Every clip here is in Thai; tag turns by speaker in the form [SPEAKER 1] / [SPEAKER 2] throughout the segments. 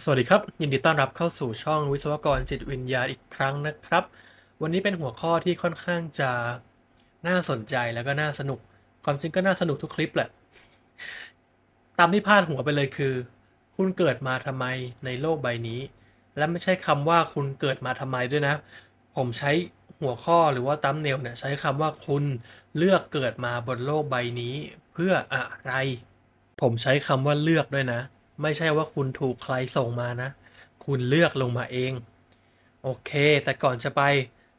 [SPEAKER 1] สวัสดีครับ ยินดีต้อนรับเข้าสู่ช่องวิศวกรจิตวิญญาณอีกครั้งนะครับ วันนี้เป็นหัวข้อที่ค่อนข้างจะน่าสนใจแล้วก็น่าสนุก ความจริงก็น่าสนุกทุกคลิปแหละ ตามที่พาดหัวไปเลยคือ คุณเกิดมาทำไมในโลกใบนี้ และไม่ใช่คำว่าคุณเกิดมาทำไมด้วยนะ ผมใช้หัวข้อหรือว่าตัมเนลเนี่ยใช้คำว่าคุณเลือกเกิดมาบนโลกใบนี้ เพื่ออะไร ผมใช้คำว่าเลือกด้วยนะ ไม่ใช่ว่าคุณถูกใครส่งมานะ คุณเลือกลงมาเอง โอเค แต่ก่อนจะไป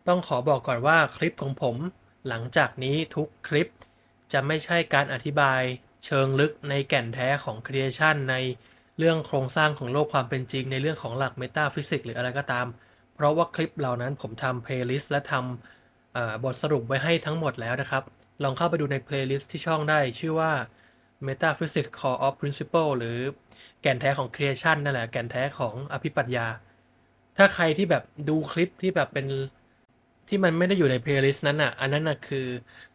[SPEAKER 1] ต้องขอบอกก่อนว่าคลิปของผม หลังจากนี้ทุกคลิปจะไม่ใช่การอธิบายเชิงลึกในแก่นแท้ของ Creation ในเรื่องโครงสร้างของโลกความเป็นจริงในเรื่องของหลักเมตาฟิสิกส์หรืออะไรก็ตาม เพราะว่าคลิปเหล่านั้นผมทำ playlist และทำบทสรุปไว้ให้ทั้งหมดแล้วนะครับ ลองเข้าไปดูใน playlist ที่ช่องได้ชื่อว่า Metaphysics Core of Principle หรือ แก่นแท้ของ Creation นั่นแหละแก่นแท้ของอภิปรัชญา ถ้าใครที่แบบดูคลิปที่แบบเป็นที่มันไม่ได้อยู่ใน playlist นั้นอะ อันนั้นน่ะคือ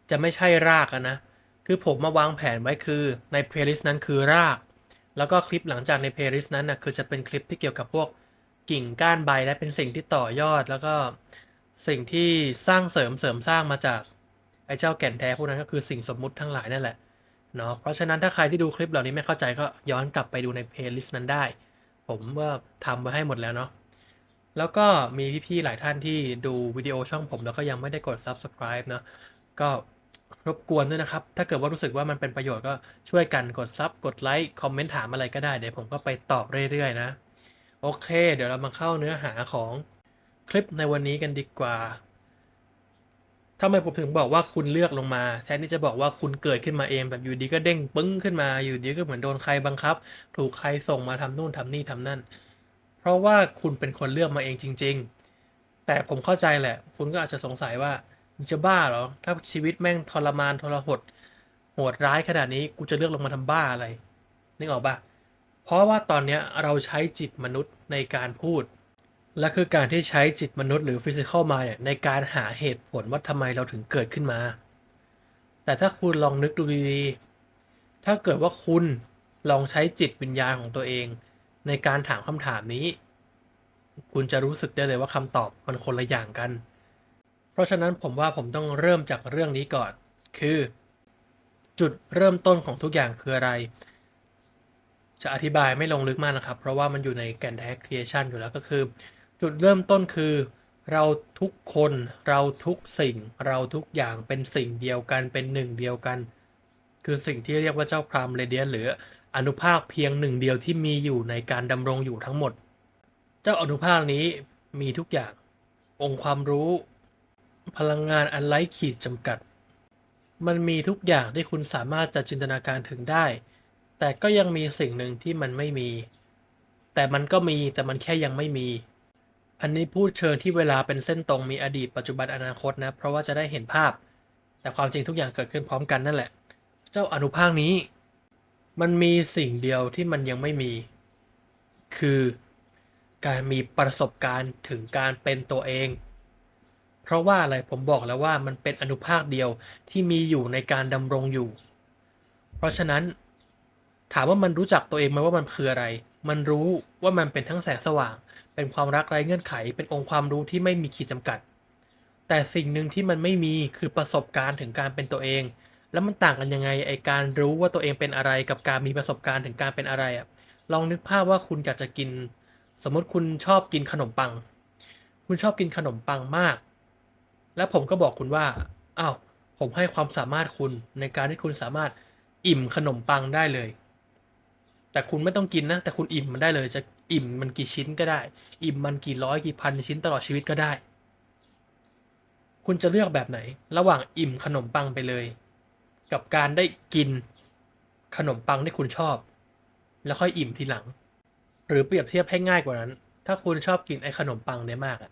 [SPEAKER 1] จะไม่ใช่รากนะ คือผมมาวางแผนไว้คือใน playlist นั้นคือราก แล้วก็คลิปหลังจากใน playlist นั้นน่ะคือจะเป็นคลิปที่เกี่ยวกับพวกกิ่งก้านใบและเป็นสิ่งที่ต่อยอด แล้วก็สิ่งที่สร้างเสริมเสริมสร้างมาจากไอ้เจ้าแก่นแท้พวกนั้นก็คือสิ่งสมมุติทั้งหลายนั่นแหละ เนาะเพราะฉะนั้นถ้าใครที่ดูคลิปเหล่านี้ไม่เข้าใจก็ย้อนกลับไปดูในเพลย์ลิสต์นั้นได้ ผมว่าทำไว้ให้หมดแล้วเนาะแล้วก็มีพี่ๆหลายท่านที่ดูวิดีโอช่องผม แล้วก็ยังไม่ได้กด subscribe เนาะก็รบกวนด้วยนะครับ ถ้าเกิดว่ารู้สึกว่ามันเป็นประโยชน์ก็ช่วยกันกดซับกดไลค์คอมเมนต์ถามอะไรก็ได้ เดี๋ยวผมก็ไปตอบเรื่อยๆนะ โอเค เดี๋ยวเรามาเข้าเนื้อหาของคลิปในวันนี้กันดีกว่า ทำไมผมถึงบอกว่าคุณเลือกลงมา แทนที่จะบอกว่าคุณเกิดขึ้นมาเองแบบอยู่ดีก็เด้งปึ้งขึ้นมา อยู่ดีก็เหมือนโดนใครบังคับ ถูกใครส่งมาทำนู่นทำนี่ทำนั่น เพราะว่าคุณเป็นคนเลือกมาเองจริง ๆ แต่ผมเข้าใจแหละ คุณก็อาจจะสงสัยว่ามึงจะบ้าเหรอ ถ้าชีวิตแม่งทรมานทรหดโหดร้ายขนาดนี้กูจะเลือกลงมาทำบ้าอะไรนึกออกปะเพราะว่าตอนเนี้ยเราใช้จิตมนุษย์ในการพูด และคือการที่ใช้จิตมนุษย์หรือ physical mind เนี่ยในการหาเหตุผลว่าทำไมเราถึงเกิดขึ้นมา แต่ถ้าคุณลองนึกดูดีๆ ถ้าเกิดว่าคุณลองใช้จิตวิญญาณของตัวเอง ในการถามคำถามนี้ คุณจะรู้สึกได้เลยว่าคำตอบมันคนละอย่างกัน เพราะฉะนั้นผมว่าผมต้องเริ่มจากเรื่องนี้ก่อน คือ จุดเริ่มต้นของทุกอย่างคืออะไรจะอธิบายไม่ลงลึกมากนะครับ เพราะว่ามันอยู่ในแกนแท้ creation อยู่แล้วก็คือ จุดเริ่มต้นคือ เราทุกคนเราทุกสิ่ง เราทุกอย่างเป็นสิ่งเดียวกันเป็นหนึ่งเดียวกัน คือสิ่งที่เรียกว่าเจ้าพรามเรเดียนหรืออนุภาคเพียงหนึ่งเดียวที่มีอยู่ในการดำรงอยู่ทั้งหมด เจ้าอนุภาคนี้มีทุกอย่าง องค์ความรู้ พลังงานอันไร้ขีดจำกัด มันมีทุกอย่างที่คุณสามารถจะจินตนาการถึงได้ แต่ก็ยังมีสิ่งหนึ่งที่มันไม่มี แต่มันก็มีแต่มันแค่ยังไม่มี อันนี้พูดเชิงที่เวลาเป็นเส้นตรงมีอดีตปัจจุบันอนาคตนะ เพราะว่าจะได้เห็นภาพ แต่ความจริงทุกอย่างเกิดขึ้นพร้อมกันนั่นแหละ เจ้าอนุภาคนี้ มันมีสิ่งเดียวที่มันยังไม่มี คือการมีประสบการณ์ถึงการเป็นตัวเอง เพราะว่าอะไรผมบอกแล้วว่ามันเป็นอนุภาคเดียวที่มีอยู่ในการดำรงอยู่ เพราะฉะนั้นถามว่ามันรู้จักตัวเองไหมว่ามันคืออะไร มันรู้ว่ามันเป็นทั้งแสงสว่าง เป็นความรักไร้เงื่อนไข เป็นองค์ความรู้ที่ไม่มีขีดจำกัด แต่สิ่งหนึ่งที่มันไม่มีคือประสบการณ์ถึงการเป็นตัวเอง แล้วมันต่างกันยังไงไอการรู้ว่าตัวเองเป็นอะไรกับการมีประสบการณ์ถึงการเป็นอะไรอะลองนึกภาพว่าคุณอยากจะกิน สมมติคุณชอบกินขนมปัง คุณชอบกินขนมปังมาก แล้วผมก็บอกคุณว่าอ้าวผมให้ความสามารถคุณในการที่คุณสามารถอิ่มขนมปังได้เลย แต่คุณไม่ต้องกินนะ แต่คุณอิ่มมันได้เลย จะอิ่มมันกี่ชิ้นก็ได้ อิ่มมันกี่ร้อยกี่พันชิ้นตลอดชีวิตก็ได้ คุณจะเลือกแบบไหน ระหว่างอิ่มขนมปังไปเลย กับการได้กินขนมปังที่คุณชอบ แล้วค่อยอิ่มทีหลัง หรือเปรียบเทียบให้ง่ายกว่านั้น ถ้าคุณชอบกินไอ้ขนมปังเนี่ยมากอะ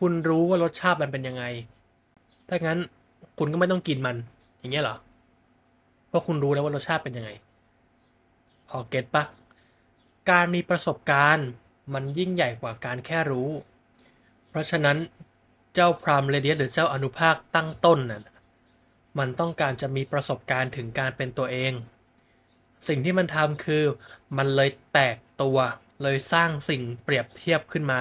[SPEAKER 1] คุณรู้ว่ารสชาติมันเป็นยังไง ถ้างั้นคุณก็ไม่ต้องกินมัน อย่างเงี้ยเหรอ เพราะคุณรู้แล้วว่ารสชาติเป็นยังไง พอเก็ตปะการมีประสบการณ์มันยิ่งใหญ่กว่าการแค่รู้ เพราะฉะนั้นเจ้าพรามเรเดียสหรือเจ้าอนุภาคตั้งต้นน่ะมันต้องการจะมีประสบการณ์ถึงการเป็นตัวเอง สิ่งที่มันทำคือมันเลยแตกตัวเลยสร้างสิ่งเปรียบเทียบขึ้นมา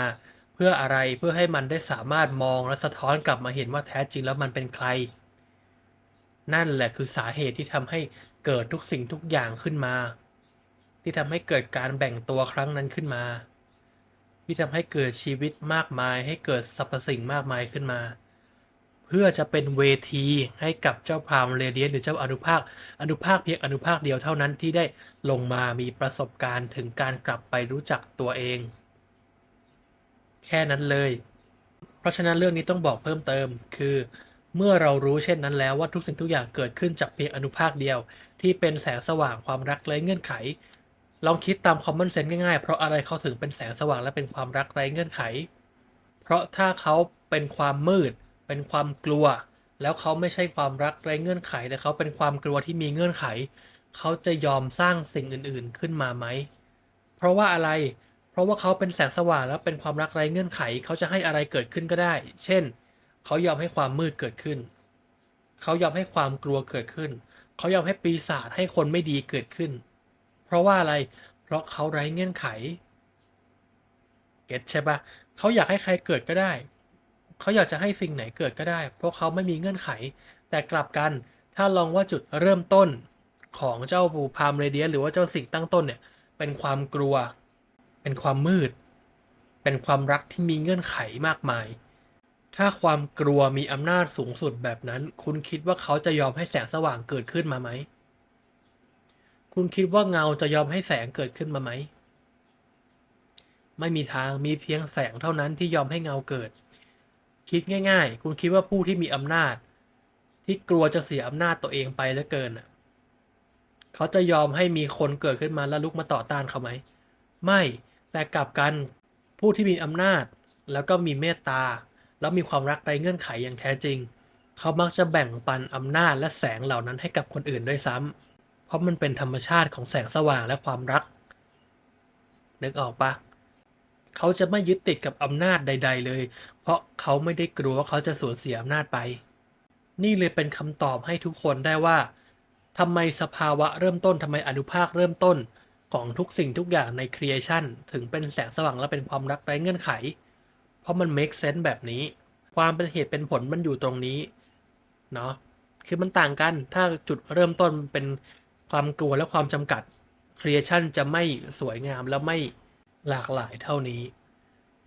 [SPEAKER 1] เพื่ออะไรเพื่อให้มันได้สามารถมองและสะท้อนกลับมาเห็นว่าแท้จริงแล้วมันเป็นใคร นั่นแหละคือสาเหตุที่ทำให้เกิดทุกสิ่งทุกอย่างขึ้นมา ที่ทำให้เกิดการแบ่งตัวครั้งนั้นขึ้นมา ที่ทำให้เกิดชีวิตมากมาย ให้เกิดสรรพสิ่งมากมายขึ้นมา เพื่อจะเป็นเวทีให้กับเจ้าพรามเรเดียนหรือเจ้าอนุภาค อนุภาคเพียงอนุภาคเดียวเท่านั้นที่ได้ลงมามีประสบการณ์ถึงการกลับไปรู้จักตัวเอง แค่นั้นเลย เพราะฉะนั้นเรื่องนี้ต้องบอกเพิ่มเติมคือเมื่อเรารู้เช่นนั้นแล้วว่าทุกสิ่งทุกอย่างเกิดขึ้นจากเพียงอนุภาคเดียว ที่เป็นแสงสว่างความรักไร้เงื่อนไข ลองคิดตาม common sense ง่ายๆ เพราะอะไรเขาถึงเป็นแสงสว่างและเป็นความรักไร้เงื่อนไข เพราะถ้าเขาเป็นความมืด เป็นความกลัว แล้วเขาไม่ใช่ความรักไร้เงื่อนไข แต่เขาเป็นความกลัวที่มีเงื่อนไข เขาจะยอมสร้างสิ่งอื่นๆขึ้นมาไหม เพราะว่าอะไร เพราะว่าเขาเป็นแสงสว่างแล้วเป็นความรักไร้เงื่อนไข เขาจะให้อะไรเกิดขึ้นก็ได้ เช่น เขายอมให้ความมืดเกิดขึ้น เขายอมให้ความกลัวเกิดขึ้น เขายอมให้ปีศาจให้คนไม่ดีเกิดขึ้น เพราะว่าอะไร เพราะเขาไร้เงื่อนไข เก็ตใช่ปะเขาอยากให้ใครเกิดก็ได้ เขาอยากจะให้สิ่งไหนเกิดก็ได้ เพราะเขาไม่มีเงื่อนไข แต่กลับกัน ถ้าลองว่าจุดเริ่มต้นของเจ้าบูพามเรเดียหรือว่าเจ้าสิ่งตั้งต้นเนี่ย เป็นความกลัว เป็นความมืด เป็นความรักที่มีเงื่อนไขมากมาย ถ้าความกลัวมีอำนาจสูงสุดแบบนั้น คุณคิดว่าเขาจะยอมให้แสงสว่างเกิดขึ้นมาไหม คุณคิดว่าเงาจะยอมให้แสงเกิดขึ้นมาไหม ไม่มีทางมีเพียงแสงเท่านั้นที่ยอมให้เงาเกิด คิดง่าย ๆ คุณคิดว่าผู้ที่มีอำนาจ ที่กลัวจะเสียอำนาจตัวเองไปเหลือเกินน่ะเขาจะยอมให้มีคนเกิดขึ้นมาแล้วลุกมาต่อต้านเขาไหม ไม่แต่กลับกันผู้ที่มีอำนาจ แล้วก็มีเมตตา แล้วมีความรักในเงื่อนไขอย่างแท้จริง เขามักจะแบ่งปันอำนาจและแสงเหล่านั้นให้กับคนอื่นด้วยซ้ำ เพราะมันเป็นธรรมชาติของแสงสว่างและความรัก นึกออกปะเขาจะไม่ยึดติดกับอำนาจใด ๆ เลย เพราะเขาไม่ได้กลัวว่าเขาจะสูญเสียอำนาจไป นี่เลยเป็นคำตอบให้ทุกคนได้ว่าทำไมสภาวะเริ่มต้นทำไมอนุภาคเริ่มต้นของทุกสิ่งทุกอย่างใน creation ถึงเป็นแสงสว่างและเป็นความรักไร้เงื่อนไข เพราะมัน make sense แบบนี้ ความเป็นเหตุเป็นผลมันอยู่ตรงนี้ เนาะคือมันต่างกันถ้าจุดเริ่มต้นเป็น ความกลัวและความจำกัด creation จะไม่สวยงามและไม่หลากหลายเท่านี้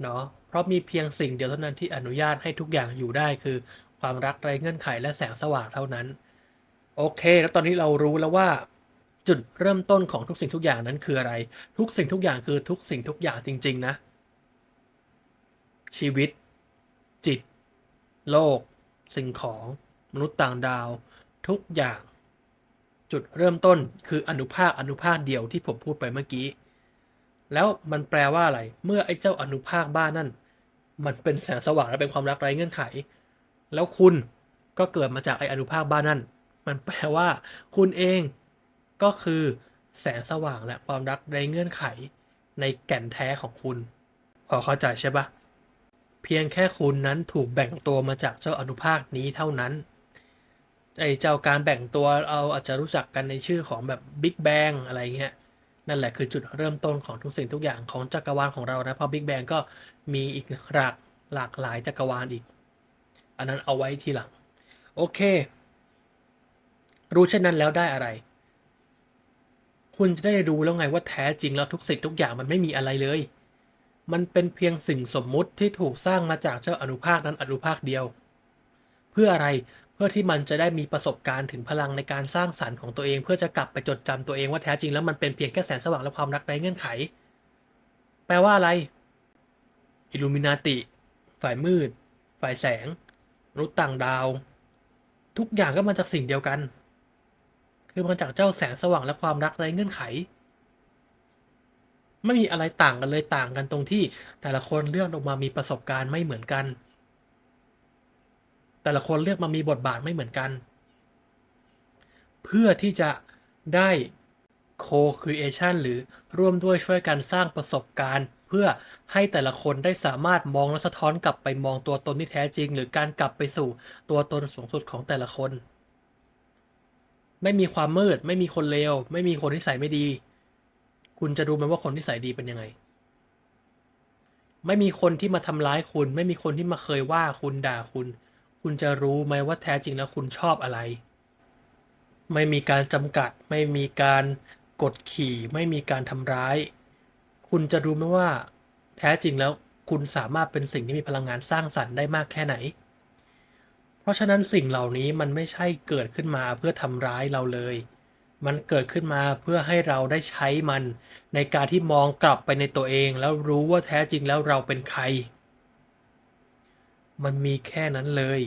[SPEAKER 1] เนาะเพราะมีเพียงสิ่งเดียวเท่านั้นที่อนุญาตให้ทุกอย่างอยู่ได้คือ ความรักไร้เงื่อนไขและแสงสว่างเท่านั้น โอเค แล้วตอนนี้เรารู้แล้วว่า จุดเริ่มต้นของทุกสิ่งทุกอย่างนั้นคืออะไร ทุกสิ่งทุกอย่างคือทุกสิ่งทุกอย่างจริง ๆ นะ ชีวิต จิต โลก สิ่งของ มนุษย์ต่างดาว ทุกอย่าง จุดเริ่มต้นคืออนุภาคอนุภาคเดียวที่ผมพูดไปเมื่อกี้ แล้วมันแปลว่าอะไร เมื่อไอ้เจ้าอนุภาคบ้านนั่น มันเป็นแสงสว่างและเป็นความรักไร้เงื่อนไข แล้วคุณก็เกิดมาจากไอ้อนุภาคบ้านนั่น มันแปลว่า คุณเองก็คือแสงสว่างและความรักไร้เงื่อนไข ในแก่นแท้ของคุณ พอเข้าใจใช่ปะเพียงแค่คุณนั้นถูกแบ่งตัวมาจากเจ้าอนุภาคนี้เท่านั้น ไอ้เจ้าการแบ่งตัวเราอาจจะรู้จักกันในชื่อของแบบบิ๊กแบงอะไรเงี้ยนั่นแหละคือจุดเริ่มต้นของทุกสิ่งทุกอย่างของจักรวาลของเรานะเพราะบิ๊กแบงก็มีอีกหลากหลากหลายจักรวาลอีก อันนั้นเอาไว้ทีหลัง โอเค รู้เช่นนั้นแล้วได้อะไร คุณจะได้รู้แล้วไงว่าแท้จริงแล้วทุกสิ่งทุกอย่างมันไม่มีอะไรเลย มันเป็นเพียงสิ่งสมมุติที่ถูกสร้างมาจากเจ้าอนุภาคนั้นอนุภาคเดียว เพื่ออะไร เพื่อที่มันจะได้มีประสบการณ์ถึงพลังในการสร้างสรรค์ของตัวเอง เพื่อจะกลับไปจดจำตัวเองว่าแท้จริงแล้วมันเป็นเพียงแค่แสงสว่างและความรักไร้เงื่อนไข แปลว่าอะไรอิลูมินาติ ฝ่ายมืด ฝ่ายแสงมนุษย์ต่างดาว ทุกอย่างก็มาจากสิ่งเดียวกัน คือมาจากเจ้าแสงสว่างและความรักไร้เงื่อนไข ไม่มีอะไรต่างกันเลยต่างกันตรงที่แต่ละคนเลือกออกมามีประสบการณ์ไม่เหมือนกัน แต่ละคนเลือกมามีบทบาทไม่เหมือนกัน เพื่อที่จะได้ co-creation หรือร่วมด้วยช่วยกันสร้างประสบการณ์ เพื่อให้แต่ละคนได้สามารถมองและสะท้อนกลับไปมองตัวตนที่แท้จริง หรือการกลับไปสู่ตัวตนสูงสุดของแต่ละคน ไม่มีความมืด ไม่มีคนเลวไม่มีคนที่ใส่ไม่ดี คุณจะรู้ไหมว่าคนที่ใส่ดีเป็นยังไง ไม่มีคนที่มาทำร้ายคุณ ไม่มีคนที่มาเคยว่าคุณด่าคุณ คุณจะรู้ไหมว่าแท้จริงแล้วคุณชอบอะไร ไม่มีการจำกัด ไม่มีการกดขี่ ไม่มีการทำร้าย คุณจะรู้ไหมว่า แท้จริงแล้วคุณสามารถเป็นสิ่งที่มีพลังงานสร้างสรรค์ได้มากแค่ไหน เพราะฉะนั้นสิ่งเหล่านี้มันไม่ใช่เกิดขึ้นมาเพื่อทำร้ายเราเลย มันเกิดขึ้นมาเพื่อให้เราได้ใช้มัน ในการที่มองกลับไปในตัวเอง แล้วรู้ว่าแท้จริงแล้วเราเป็นใคร มันมีแค่นั้นเลย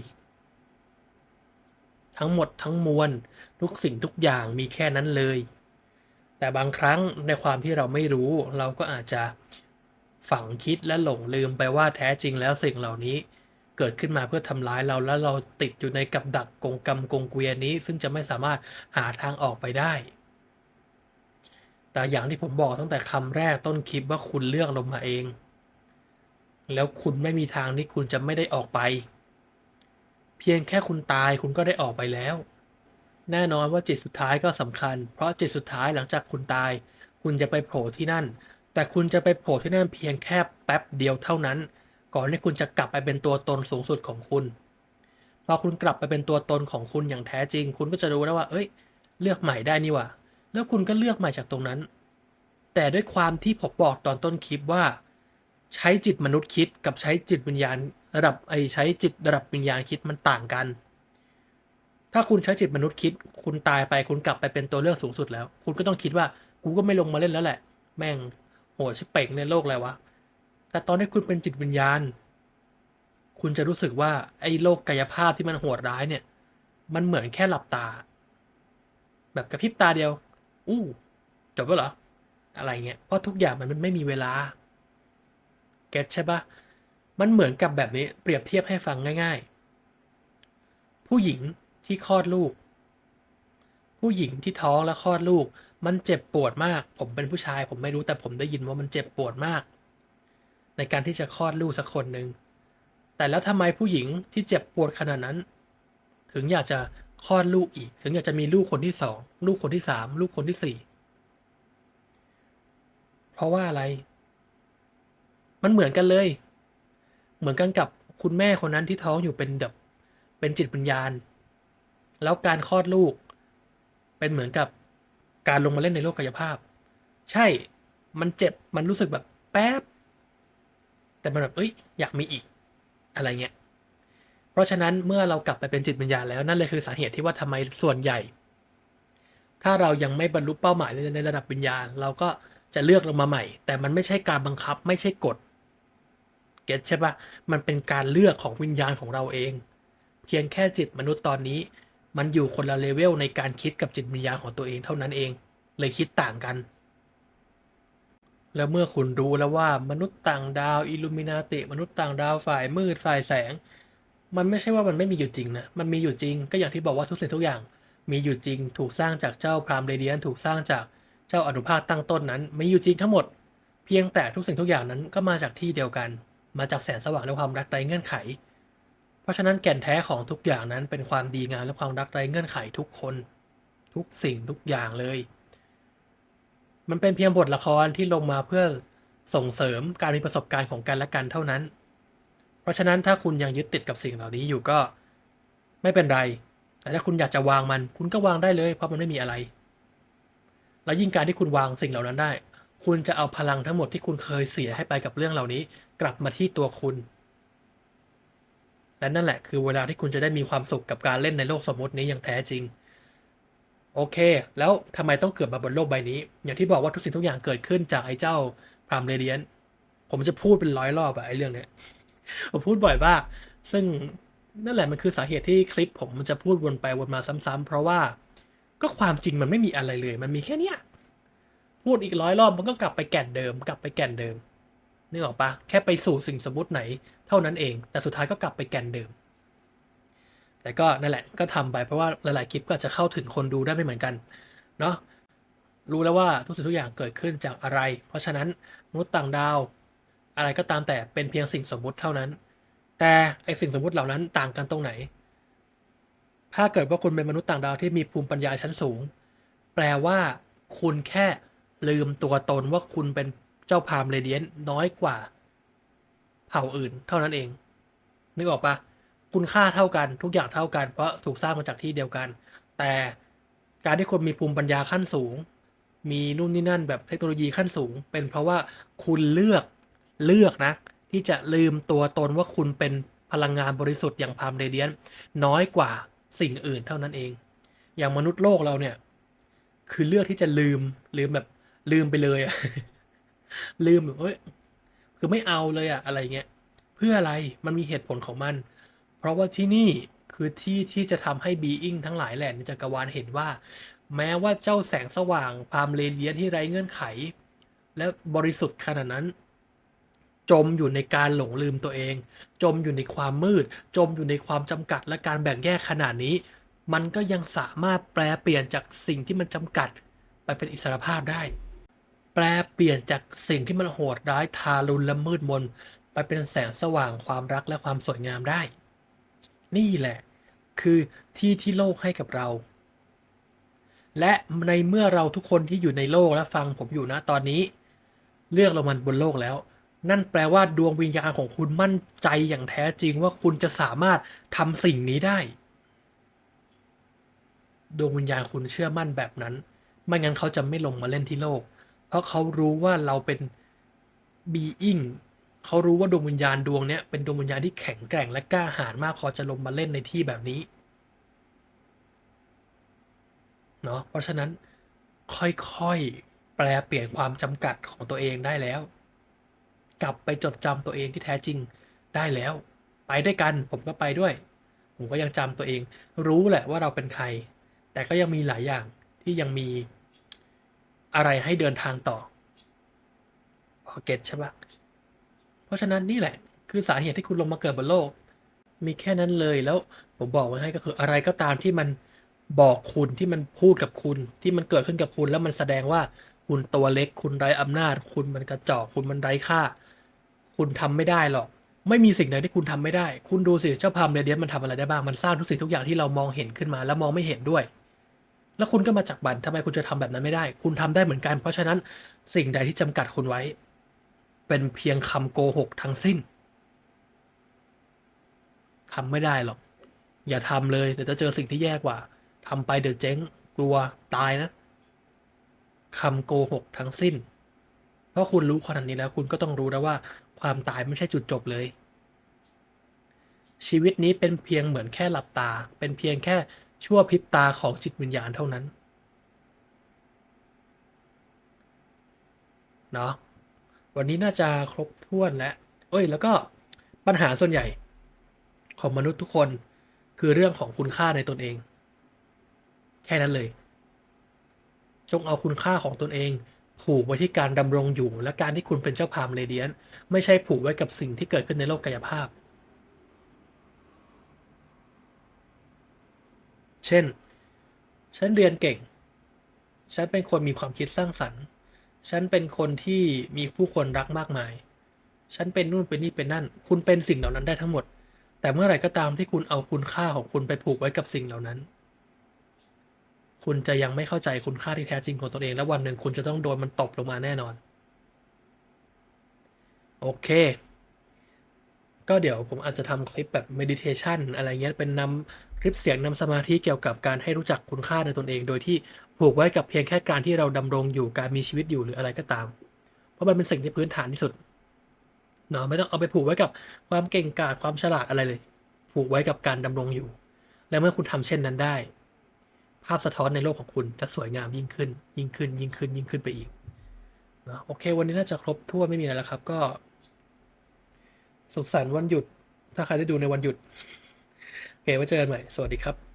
[SPEAKER 1] ทั้งหมดทั้งมวลทุกสิ่งทุกอย่างมีแค่นั้นเลย แต่บางครั้งในความที่เราไม่รู้เราก็อาจจะฝังคิดและหลงลืมไปว่าแท้จริงแล้วสิ่งเหล่านี้เกิดขึ้นมาเพื่อทำร้ายเราแล้วเราติดอยู่ในกับดักกงกรรมกงเกวียนนี้ ซึ่งจะไม่สามารถหาทางออกไปได้ แต่อย่างที่ผมบอกตั้งแต่คำแรกต้นคลิปว่าคุณเลือกลงมาเอง แล้วคุณไม่มีทางที่คุณจะไม่ได้ออกไป เพียงแค่คุณตายคุณก็ได้ออกไปแล้ว แน่นอนว่าจิตสุดท้ายก็สำคัญ เพราะจิตสุดท้ายหลังจากคุณตาย คุณจะไปโผล่ที่นั่น แต่คุณจะไปโผล่ที่นั่นเพียงแค่แป๊บเดียวเท่านั้น ก่อนที่คุณจะกลับไปเป็นตัวตนสูงสุดของคุณพอคุณกลับไปเป็นตัวตนของคุณอย่างแท้จริง คุณก็จะรู้แล้วว่า เอ้ย เลือกใหม่ได้นี่ว่าแล้วคุณก็เลือกใหม่จากตรงนั้น แต่ด้วยความที่ผมบอกตอนต้นคลิปว่า ใช้จิตมนุษย์คิดกับใช้จิตวิญญาณ ระดับไอใช้จิตระดับวิญญาณคิดมันต่างกัน ถ้าคุณใช้จิตมนุษย์คิด คุณตายไปคุณกลับไปเป็นตัวเลือกสูงสุดแล้ว คุณก็ต้องคิดว่ากูก็ไม่ลงมาเล่นแล้วแหละ แม่งโหดชิบเป่งในโลกอะไรวะแต่ตอนที่คุณเป็นจิตวิญญาณ คุณจะรู้สึกว่าไอ้โลกกายภาพที่มันโหดร้ายเนี่ย มันเหมือนแค่หลับตา แบบกระพริบตาเดียว อู้จบแล้วเหรออะไรเงี้ยเพราะทุกอย่างมันไม่มีเวลา ก็ตใช่ปะมันเหมือนกับแบบนี้เปรียบเทียบให้ฟังง่าย ๆ ผู้หญิงที่คลอดลูก ผู้หญิงที่ท้องและคลอดลูก มันเจ็บปวดมาก ผมเป็นผู้ชายผมไม่รู้แต่ผมได้ยินว่ามันเจ็บปวดมาก ในการที่จะคลอดลูกสักคนหนึ่งแต่แล้วทำไมผู้หญิงที่เจ็บปวดขนาดนั้น ถึงอยากจะคลอดลูกอีก ถึงอยากจะมีลูกคนที่สองลูกคนที่สามลูกคนที่สี่เพราะว่าอะไร มันเหมือนกันเลย เหมือนกันกับคุณแม่คนนั้นที่ท้องอยู่เป็นแบบเป็นจิตวิญญาณ แล้วการคลอดลูก เป็นเหมือนกับการลงมาเล่นในโลกกายภาพ ใช่ มันเจ็บ มันรู้สึกแบบแป๊บ แต่มันแบบเอ้ย อยากมีอีก อะไรเงี้ย เพราะฉะนั้นเมื่อเรากลับไปเป็นจิตวิญญาณแล้วนั่นเลยคือสาเหตุที่ว่าทำไมส่วนใหญ่ ถ้าเรายังไม่บรรลุเป้าหมายในระดับวิญญาณ เราก็จะเลือกลงมาใหม่ แต่มันไม่ใช่การบังคับ ไม่ใช่กฎ เก็ตใช่ปะมันเป็นการเลือกของวิญญาณของเราเอง เพียงแค่จิตมนุษย์ตอนนี้ มันอยู่คนละเลเวลในการคิดกับจิตวิญญาณของตัวเองเท่านั้นเอง เลยคิดต่างกัน แล้วเมื่อคุณรู้แล้วว่ามนุษย์ต่างดาวอิลูมินาติมนุษย์ต่างดาวฝ่ายมืดฝ่ายแสง มันไม่ใช่ว่ามันไม่มีอยู่จริงนะมันมีอยู่จริง ก็อย่างที่บอกว่าทุกสิ่งทุกอย่าง มีอยู่จริง ถูกสร้างจากเจ้าพรามเรเดียนถูกสร้างจากเจ้าอนุภาคตั้งต้นนั้นมีอยู่จริงทั้งหมด เพียงแต่ทุกสิ่งทุกอย่างนั้นก็มาจากที่เดียวกัน มาจากแสงสว่างและความรักไร้เงื่อนไข เพราะฉะนั้นแก่นแท้ของทุกอย่างนั้นเป็นความดีงามและความรักไร้เงื่อนไขทุกคน ทุกสิ่งทุกอย่างเลย มันเป็นเพียงบทละครที่ลงมาเพื่อส่งเสริมการมีประสบการณ์ของกันและกันเท่านั้น เพราะฉะนั้นถ้าคุณยังยึดติดกับสิ่งเหล่านี้อยู่ก็ไม่เป็นไร แต่ถ้าคุณอยากจะวางมัน คุณก็วางได้เลย เพราะมันไม่มีอะไร แล้วยิ่งการที่คุณวางสิ่งเหล่านั้นได้ คุณจะเอาพลังทั้งหมดที่คุณเคยเสียให้ไปกับเรื่องเหล่านี้ กลับมาที่ตัวคุณ และนั่นแหละคือเวลาที่คุณจะได้มีความสุขกับการเล่นในโลกสมมตินี้อย่างแท้จริง โอเค แล้วทำไมต้องเกิดมาบนโลกใบนี้ อย่างที่บอกว่าทุกสิ่งทุกอย่างเกิดขึ้นจากไอ้เจ้าพรามเรเดียนผมจะพูดเป็นร้อยรอบอะไอ้เรื่องเนี้ยผมพูดบ่อยมาก ซึ่งนั่นแหละมันคือสาเหตุที่คลิป ผมมันจะพูดวนไปวนมาซ้ำๆเพราะว่าก็ความจริงมันไม่มีอะไรเลย มันมีแค่เนี้ยพูดอีกร้อยรอบมันก็กลับไปแก่นเดิม กลับไปแก่นเดิม นึกออกปะแค่ไปสู่สิ่งสมมติไหนเท่านั้นเอง แต่สุดท้ายก็กลับไปแกนเดิม แต่ก็นั่นแหละก็ทำไปเพราะว่าหลายๆคลิปก็จจะเข้าถึงคนดูได้ไม่เหมือนกันเนาะรู้แล้วว่าทุกสิ่งทุกอย่างเกิดขึ้นจากอะไร เพราะฉะนั้นมนุษย์ต่างดาว อะไรก็ตามแต่เป็นเพียงสิ่งสมมุติเท่านั้น แต่ไอสิ่งสมมุติเหล่านั้นต่างกันตรงไหน ถ้าเกิดว่าคุณเป็นมนุษย์ต่างดาวที่มีภูมิปัญญาชั้นสูง แปลว่า คุณแค่ลืมตัวตนว่าคุณเป็น เจ้าพามเรเดียนน้อยกว่า เผ่าอื่นเท่านั้นเอง นึกออกปะคุณค่าเท่ากันทุกอย่างเท่ากัน เพราะถูกสร้างมาจากที่เดียวกัน แต่การที่คนมีภูมิปัญญาขั้นสูง มีนู่นนี่นั่นแบบเทคโนโลยีขั้นสูง เป็นเพราะว่าคุณเลือกเลือกนะ ที่จะลืมตัวตนว่าคุณเป็นพลังงานบริสุทธิ์อย่างพามเรเดียนน้อยกว่าสิ่งอื่นเท่านั้นเอง อย่างมนุษย์โลกเราเนี่ย คือเลือกที่จะลืมลืมแบบลืมไปเลยอะ ลืมแบบเอ้ยคือไม่เอาเลยอะอะไรเงี้ยเพื่ออะไรมันมีเหตุผลของมัน เพราะว่าที่นี่คือที่ที่จะทำให้บีอิงทั้งหลายแหล่ในจักรวาลเห็นว่า แม้ว่าเจ้าแสงสว่างพามเรเดียนที่ไร้เงื่อนไข และบริสุทธิ์ขนาดนั้น จมอยู่ในการหลงลืมตัวเอง จมอยู่ในความมืด จมอยู่ในความจำกัดและการแบ่งแยกขนาดนี้ มันก็ยังสามารถแปลเปลี่ยนจากสิ่งที่มันจำกัด ไปเป็นอิสรภาพได้ แปลเปลี่ยนจากสิ่งที่มันโหดร้ายทารุณและมืดมน ไปเป็นแสงสว่างความรักและความสวยงามได้ นี่แหละ คือที่ที่โลกให้กับเรา และในเมื่อเราทุกคนที่อยู่ในโลกและฟังผมอยู่นะตอนนี้ เลือกเรามันบนโลกแล้ว นั่นแปลว่าดวงวิญญาณของคุณมั่นใจอย่างแท้จริงว่าคุณจะสามารถทำสิ่งนี้ได้ ดวงวิญญาณคุณเชื่อมั่นแบบนั้น ไม่งั้นเขาจะไม่ลงมาเล่นที่โลก เพราะเขารู้ว่าเราเป็นบีอิงเขารู้ว่าดวงวิญญาณดวงเนี้ยเป็นดวงวิญญาณที่แข็งแกร่งและกล้าหาญมากพอจะลงมาเล่นในที่แบบนี้เนาะเพราะฉะนั้นค่อยๆแปลเปลี่ยนความจำกัดของตัวเองได้แล้ว กลับไปจดจำตัวเองที่แท้จริงได้แล้ว ไปด้วยกันผมก็ไปด้วย ผมก็ยังจำตัวเอง รู้แหละว่าเราเป็นใคร แต่ก็ยังมีหลายอย่างที่ยังมี อะไรให้เดินทางต่อพอเก็ตใช่ปะเพราะฉะนั้นนี่แหละ คือสาเหตุที่คุณลงมาเกิดบนโลก มีแค่นั้นเลยแล้วผมบอกไว้ให้ก็คืออะไรก็ตามที่มันบอกคุณที่มันพูดกับคุณ ที่มันเกิดขึ้นกับคุณ แล้วมันแสดงว่าคุณตัวเล็ก คุณไร้อำนาจ คุณมันกระจอกคุณมันไร้ค่า คุณทำไม่ได้หรอก ไม่มีสิ่งใดที่คุณทำไม่ได้ คุณดูสิเจ้าพามเรเดียนมันทำอะไรได้บ้างมันสร้างทุกสิ่งทุกอย่างที่เรามองเห็นขึ้นมา แล้วมองไม่เห็นด้วย แล้วคุณก็มาจากบันทำไมคุณจะทำแบบนั้นไม่ได้ คุณทำได้เหมือนกัน เพราะฉะนั้นสิ่งใดที่จำกัดคุณไว้ เป็นเพียงคำโกหกทั้งสิ้นทำไม่ได้หรอก อย่าทำเลยเดี๋ยวจะเจอสิ่งที่แย่กว่าทำไปเดี๋ยวเจ๊งกลัวตายนะคำโกหกทั้งสิ้น เพราะคุณรู้ขนาดนี้แล้ว คุณก็ต้องรู้แล้วว่า ความตายไม่ใช่จุดจบเลย ชีวิตนี้เป็นเพียงเหมือนแค่หลับตา เป็นเพียงแค่ ชั่วพริบตาของจิตวิญญาณเท่านั้นเนาะวันนี้น่าจะครบถ้วนแล้วเอ้ย แล้วก็ปัญหาส่วนใหญ่ของมนุษย์ทุกคนคือเรื่องของคุณค่าในตนเอง แค่นั้นเลย จงเอาคุณค่าของตนเอง ผูกไว้ที่การดำรงอยู่และการที่คุณเป็นเจ้าพามเรเดียน ไม่ใช่ผูกไว้กับสิ่งที่เกิดขึ้นในโลกกายภาพ เช่น ฉันเรียนเก่ง ฉันเป็นคนมีความคิดสร้างสรรค์ ฉันเป็นคนที่มีผู้คนรักมากมาย ฉันเป็นนู่นเป็นนี่เป็นนั่น คุณเป็นสิ่งเหล่านั้นได้ทั้งหมด แต่เมื่อไหร่ก็ตามที่คุณเอาคุณค่าของคุณไปผูกไว้กับสิ่งเหล่านั้น คุณจะยังไม่เข้าใจคุณค่าที่แท้จริงของตนเอง และวันหนึ่งคุณจะต้องโดนมันตบลงมาแน่นอน โอเค ก็เดี๋ยวผมอาจจะทำคลิปแบบ meditation อะไรเงี้ยเป็นนำคลิปเสียงนำสมาธิเกี่ยวกับการให้รู้จักคุณค่าในตนเอง โดยที่ผูกไว้กับเพียงแค่การที่เราดำรงอยู่การมีชีวิตอยู่หรืออะไรก็ตาม เพราะมันเป็นสิ่งที่พื้นฐานที่สุดเนาะไม่ต้องเอาไปผูกไว้กับความเก่งกาจความฉลาดอะไรเลย ผูกไว้กับการดำรงอยู่ และเมื่อคุณทำเช่นนั้นได้ ภาพสะท้อนในโลกของคุณจะสวยงามยิ่งขึ้น ยิ่งขึ้นยิ่งขึ้นยิ่งขึ้นไปอีกเนาะโอเค วันนี้น่าจะครบทั่วไม่มีอะไรแล้วครับ ก็ สุขสันต์วันหยุด ถ้าใครได้ดูในวันหยุดโอเคไว้เจอกันใหม่ สวัสดีครับ